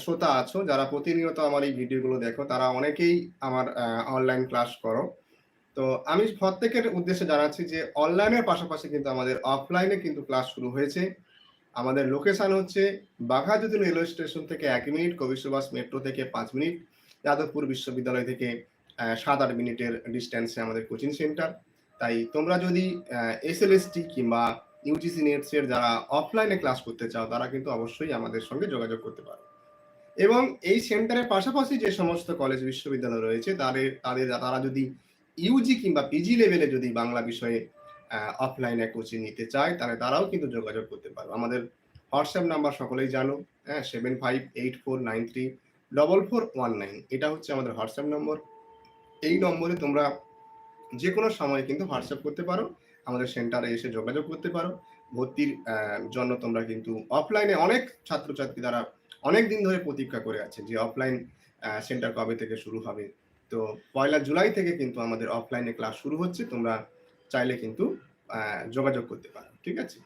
শ্রোতা আছো, যারা প্রতিনিয়ত আমার এই ভিডিওগুলো দেখো, তারা অনেকেই আমার অনলাইন ক্লাস করো। তো আমি প্রত্যেকের উদ্দেশ্যে জানাচ্ছি যে অনলাইনের পাশাপাশি কিন্তু আমাদের অফলাইনে কিন্তু ক্লাস শুরু হয়েছে। আমাদের লোকেশান হচ্ছে বাঘাযতীন রেলওয়ে স্টেশন থেকে এক মিনিট, কবি সুভাষ মেট্রো থেকে পাঁচ মিনিট, যাদবপুর বিশ্ববিদ্যালয় থেকে সাত আট মিনিটের ডিস্টেন্সে আমাদের কোচিং সেন্টার তাই তোমরা যদি এস এল এস টি কিংবা ইউজিসি নেটসের যারা অফলাইনে ক্লাস করতে চাও, তারা কিন্তু অবশ্যই আমাদের সঙ্গে যোগাযোগ করতে পারো। এবং এই সেন্টারের পাশাপাশি যে সমস্ত কলেজ বিশ্ববিদ্যালয় রয়েছে তাদের তাদের তারা যদি ইউজি কিংবা পিজি লেভেলে যদি বাংলা বিষয়ে অফলাইনে কোচিং নিতে চায়, তাহলে তারাও কিন্তু যোগাযোগ করতে পারো আমাদের হোয়াটসঅ্যাপ নাম্বার সকলেই জানো হ্যাঁ seven five eight four nine three double four one nine এটা হচ্ছে আমাদের হোয়াটসঅ্যাপ নম্বর এই নম্বরে তোমরা যে কোনো সময় কিন্তু হোয়াটসঅ্যাপ করতে পারো, আমাদের সেন্টারে এসে যোগাযোগ করতে পারো। ভর্তির জন্য তোমরা কিন্তু অফলাইনে অনেক ছাত্রছাত্রী তারা অনেক দিন ধরে প্রতীক্ষা করে আছে, যে অফলাইন সেন্টার কবে থেকে শুরু হবে? তো পয়লা জুলাই থেকে কিন্তু আমাদের অফলাইনে ক্লাস শুরু হচ্ছে, তোমরা চাইলে কিন্তু যোগাযোগ করতে পারো, ঠিক আছে?